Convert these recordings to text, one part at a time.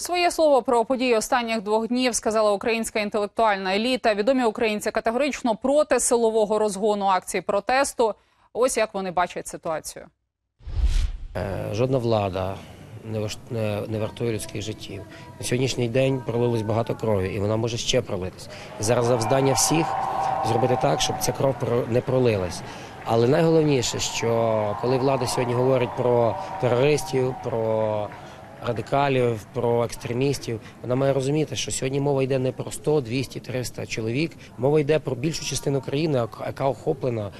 Своє слово про події останніх двох днів сказала українська інтелектуальна еліта. Відомі українці категорично проти силового розгону акцій протесту. Ось як вони бачать ситуацію. Е, Жодна влада не, вартує людських життів. На сьогоднішній день пролилось багато крові, і вона може ще пролитись. Зараз завдання всіх зробити так, щоб ця кров не пролилась. Але найголовніше, що коли влада сьогодні говорить про терористів, про радикалів, про екстремістів, вона має розуміти, що сьогодні мова йде не про 100, 200, 300 чоловік, мова йде про більшу частину країни, яка- яка охоплена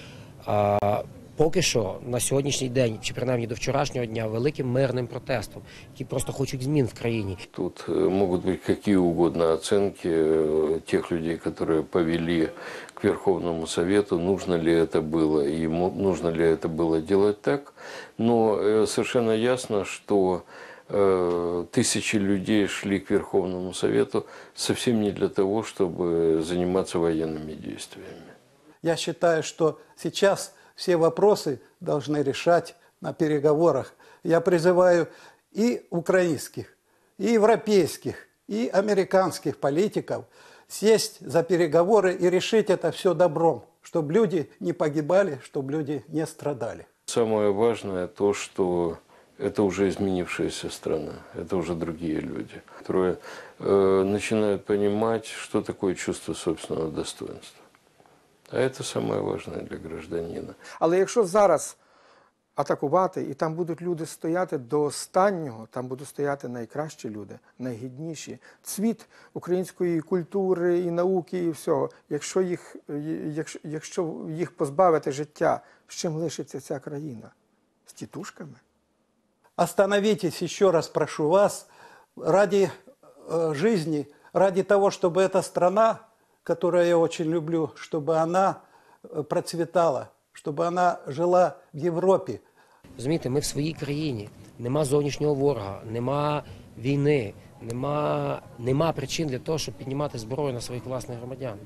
а, поки що на сьогоднішній день, чи принаймні до вчорашнього дня, великим мирним протестом, які просто хочуть змін в країні. Тут э, могут быть какие угодно оценки э, тех людей, которые повели к Верховному Совету, нужно ли это было и мо- нужно ли это было делать так. Но э, совершенно ясно, что э, тысячи людей шли к Верховному Совету совсем не для того, чтобы заниматься военными действиями. Я считаю, что сейчас все вопросы должны решать на переговорах. Я призываю и украинских, и европейских, и американских политиков сесть за переговоры и решить это все добром, чтобы люди не погибали, чтобы люди не страдали. Самое важное то, что это уже изменившаяся страна, это уже другие люди, которые э, начинают понимать, что такое чувство собственного достоинства. А это самое важное для гражданина. Але якщо зараз атакувати, і там будуть люди стояти до останнього, там будуть стояти найкращі люди, найгідніші, цвіт української культури і науки, і всього. Якщо їх, якщо, якщо їх позбавити життя, з чим лишиться ця країна? З тітушками? Остановитесь, еще раз прошу вас, ради э, жизни, ради того, чтобы эта страна, которую я очень люблю, чтобы она э, процветала, чтобы она жила в Европе, Розумієте, ми в своїй країні. Нема зовнішнього ворога, нема війни, нема, нема причин для того, щоб піднімати зброю на своїх власних громадян.